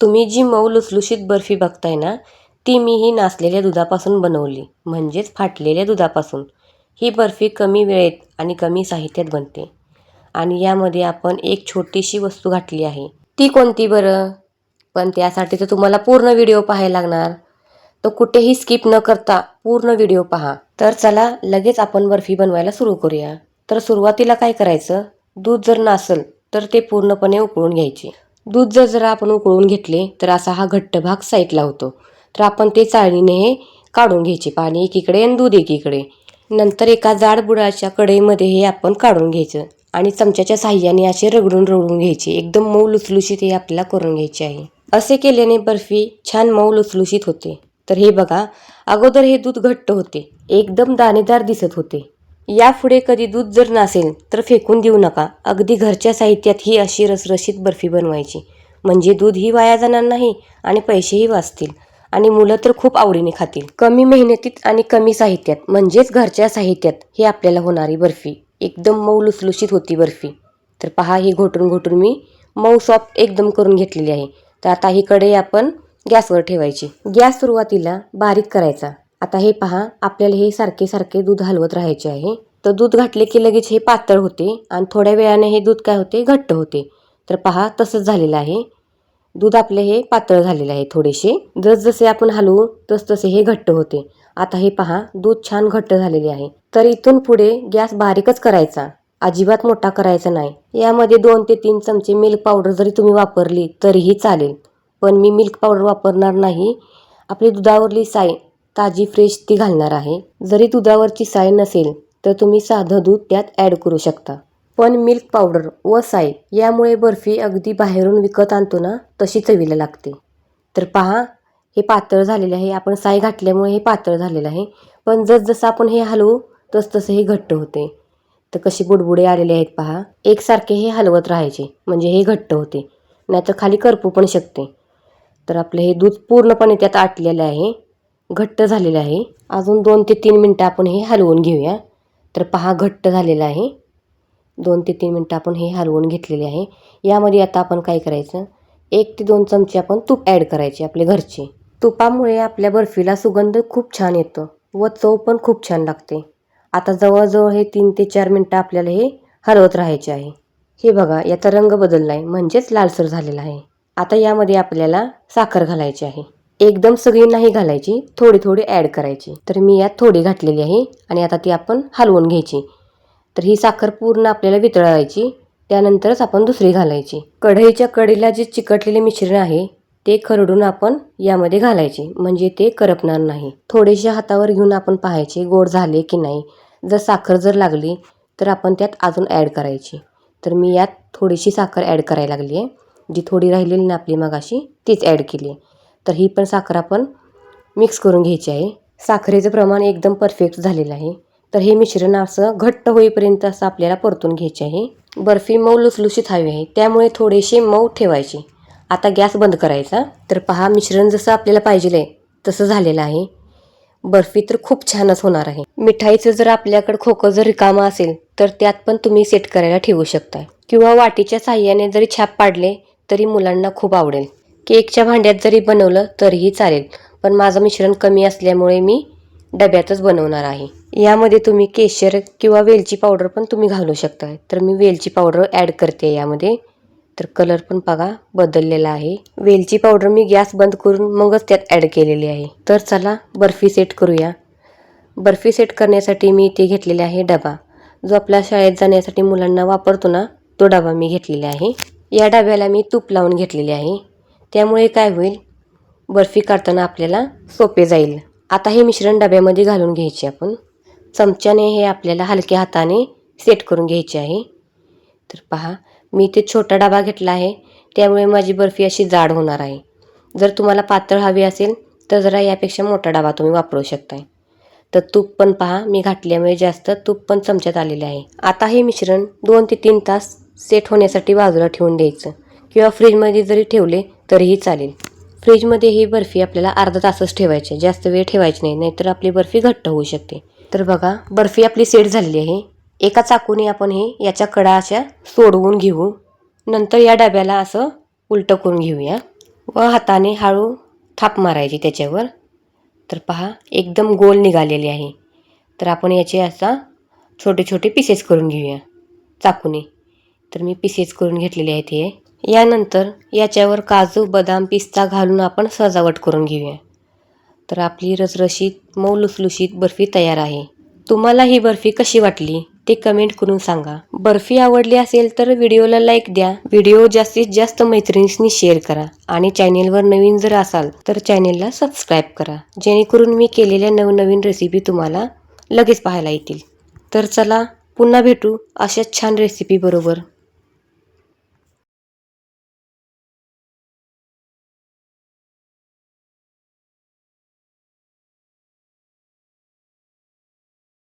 तुम्ही जी मऊ लुसलुशीत बर्फी बघताय ना ती मी ही नासलेल्या दुधापासून बनवली म्हणजेच फाटलेल्या दुधापासून. ही बर्फी कमी वेळेत आणि कमी साहित्यात बनते. आणि यामध्ये आपण एक छोटीशी वस्तू घातली आहे. ती कोणती बरं? पण त्यासाठी तर तुम्हाला पूर्ण व्हिडिओ पाहायला लागणार. तर कुठेही स्किप न करता पूर्ण व्हिडिओ पहा. तर चला लगेच आपण बर्फी बनवायला सुरू करूया. तर सुरुवातीला काय करायचं? दूध जर नसेल तर ते पूर्णपणे उकळून घ्यायचे. दूध जर जरा आपण उकळून घेतले तर असा हा घट्ट भाग साईडला होतो. तर आपण ते चाळणीने हे काढून घ्यायचे पाणी एकीकडे आणि दूध एकीकडे. नंतर एका जाड बुडाच्या कढईमध्ये हे आपण काढून घ्यायचं आणि चमच्याच्या साह्याने असे रगडून रगडून घ्यायचे. एकदम मऊ लुसलुशीत हे आपल्याला करून घ्यायचे आहे. असे केल्याने बर्फी छान मऊ लुसलुशीत होते. तर हे बघा अगोदर हे दूध घट्ट होते. एकदम दाणेदार दिसत होते. यापुढे कधी दूध जर नसेल तर फेकून देऊ नका. अगदी घरच्या साहित्यात ही अशी रसरशीत बर्फी बनवायची. म्हणजे दूधही वाया जाणार नाही आणि पैसेही वाचतील. आणि मुलं तर खूप आवडीने खातील. कमी मेहनतीत आणि कमी साहित्यात म्हणजेच घरच्या साहित्यात ही आपल्याला होणारी बर्फी. एकदम मऊ लुसलुशीत होती बर्फी. तर पहा ही घोटून घोटून मी मऊ सॉफ्ट एकदम करून घेतलेली आहे. तर आता ही कढई आपण गॅसवर ठेवायची. गॅस सुरुवातीला बारीक करायचा. आता हे पहा आपल्याला हे सारखे सारखे दूध हलवत राहायचे आहे. तर दूध घातले की लगेच हे पातळ होते आणि थोड्या वेळाने हे दूध काय होते? घट्ट होते. तर पहा तसंच झालेलं आहे. दूध आपले हे पातळ झालेले आहे थोडेसे. जसजसे आपण हलवू तस तसे हे घट्ट होते. आता हे पहा दूध छान घट्ट झालेले आहे. तर इथून पुढे गॅस बारीकच करायचा. अजिबात मोठा करायचा नाही. यामध्ये दोन ते तीन चमचे मिल्क पावडर जरी तुम्ही वापरली तरीही चालेल. पण मी मिल्क पावडर वापरणार नाही. आपली दुधावरली साय ताजी फ्रेश ती घालणार आहे. जरी दुधावरची साय नसेल तर तुम्ही साधं दूध त्यात ॲड करू शकता. पण मिल्क पावडर व साय यामुळे बर्फी अगदी बाहेरून विकत आणतो ना तशी चवीला लागते. तर पहा हे पातळ झालेले आहे. आपण साय घातल्यामुळे हे पातळ झालेलं आहे. पण जसजसं आपण हे हलवू तसतसं हे घट्ट होते. तर कशी बुडबुडे आलेले आहेत पहा. एकसारखे हे हलवत राहायचे म्हणजे हे घट्ट होते. नाहीतर खाली करपू पण शकते. तर आपलं हे दूध पूर्णपणे त्यात आटलेलं आहे. घट्ट झालेलं आहे. अजून दोन ते तीन मिनटं आपण हे हलवून घेऊया. तर पहा घट्ट झालेलं आहे. दोन ते तीन मिनटं आपण हे हलवून घेतलेले आहे. यामध्ये आता आपण काय करायचं? एक ते दोन चमचे आपण तूप ॲड करायचे आपले घरचे. तुपामुळे आपल्या बर्फीला सुगंध खूप छान येतो व चव पण खूप छान लागते. आता जवळजवळ हे तीन ते चार मिनटं आपल्याला हे हलवत राहायचे आहे. हे बघा याचा रंग बदलला आहे म्हणजेच लालसर झालेला आहे. आता यामध्ये आपल्याला साखर घालायची आहे. एकदम सगळी नाही घालायची थोडी थोडी ॲड करायची. तर मी यात थोडी घातलेली आहे आणि आता ती आपण हलवून घ्यायची. तर ही साखर पूर्ण आपल्याला वितळायची त्यानंतरच आपण दुसरी घालायची. कढईच्या कढीला जे चिकटलेले मिश्रण आहे ते खरडून आपण यामध्ये घालायचे म्हणजे ते करपणार नाही. थोडेसे हातावर घेऊन आपण पाहायचे गोड झाले की नाही. जर साखर जर लागली तर आपण त्यात अजून ॲड करायची. तर मी यात थोडीशी साखर ॲड करायला लागली आहे. जी थोडी राहिलेली ना आपली मगाशी तीच ॲड केली आहे. तर ही पण साखर आपण मिक्स करून घ्यायची आहे. साखरेचं प्रमाण एकदम परफेक्ट झालेलं आहे. तर हे मिश्रण असं घट्ट होईपर्यंत असं आपल्याला परतून घ्यायचे आहे. बर्फी मऊ लुसलुशीत हवी आहे. त्यामुळे थोडेसे मऊ ठेवायचे. आता गॅस बंद करायचा. तर पहा मिश्रण जसं आपल्याला पाहिजे आहे तसं झालेलं आहे. बर्फी तर खूप छानच होणार आहे. मिठाईचं जर आपल्याकडे खोकं जर रिकामं असेल तर त्यात पण तुम्ही सेट करायला ठेवू शकता किंवा वाटीच्या साह्याने जरी छाप पाडले तरी मुलांना खूप आवडेल. केकच्या भांड्यात जरी बनवलं तरीही चालेल पण माझं मिश्रण कमी असल्यामुळे मी डब्यातच बनवणार आहे. यामध्ये तुम्ही केशर किंवा वेलची पावडर पण तुम्ही घालू शकता. तर मी वेलची पावडर ॲड करते यामध्ये. तर कलर पण बघा बदललेला आहे. वेलची पावडर मी गॅस बंद करून मगच त्यात ॲड केलेली आहे. तर चला बर्फी सेट करूया. बर्फी सेट करण्यासाठी मी इथे घेतलेले आहे डबा. जो आपल्या शाळेत जाण्यासाठी मुलांना वापरतो ना तो डबा मी घेतलेला आहे. या डब्याला मी तूप लावून घेतलेले आहे. त्यामुळे काय होईल? बर्फी काढताना आपल्याला सोपे जाईल. आता हे मिश्रण डब्यामध्ये घालून घ्यायचे आपण. चमच्याने हे आपल्याला हलक्या हाताने सेट करून घ्यायचे आहे. तर पहा मी इथे छोटा डबा घेतला आहे. त्यामुळे माझी बर्फी अशी जाड होणार आहे. जर तुम्हाला पातळ हवी असेल तर जरा यापेक्षा मोठा डबा तुम्ही वापरू शकताय. तर तूप पण पहा मी घातल्यामुळे जास्त तूप पण चमच्यात आलेले आहे. आता हे मिश्रण दोन ते तीन तास सेट होण्यासाठी बाजूला ठेवून द्यायचं. किंवा फ्रीजमध्ये जरी ठेवले तरीही चालेल. फ्रीजमध्ये ही बर्फी आपल्याला अर्धा तासच ठेवायची आहे. जास्त वेळ ठेवायची नाही नाहीतर आपली बर्फी घट्ट होऊ शकते. तर बघा बर्फी आपली सेट झालेली आहे. एका चाकूने आपण हे याच्या कडा अशा सोडवून घेऊ. नंतर या डब्याला असं उलटं करून घेऊया. व हाताने हळू थाप मारायची त्याच्यावर. तर पहा एकदम गोल निघालेली आहे. तर आपण याचे असा छोटे छोटे पीसेस करून घेऊया चाकूने. तर मी पीसेस करून घेतलेले आहेत हे. यानंतर याच्यावर काजू बदाम पिस्ता घालून आपण सजावट करून घेऊया. तर आपली रसरशीत मऊ लुसलुशीत बर्फी तयार आहे. तुम्हाला ही बर्फी कशी वाटली ते कमेंट करून सांगा. बर्फी आवडली असेल तर व्हिडिओला लाईक द्या. व्हिडिओ जास्तीत जास्त मैत्रिणींनी शेअर करा आणि चॅनेलवर नवीन जर असाल तर चॅनेलला सबस्क्राईब करा. जेणेकरून मी केलेल्या नवनवीन रेसिपी तुम्हाला लगेच पाहायला येतील. तर चला पुन्हा भेटू अशाच छान रेसिपी बरोबर.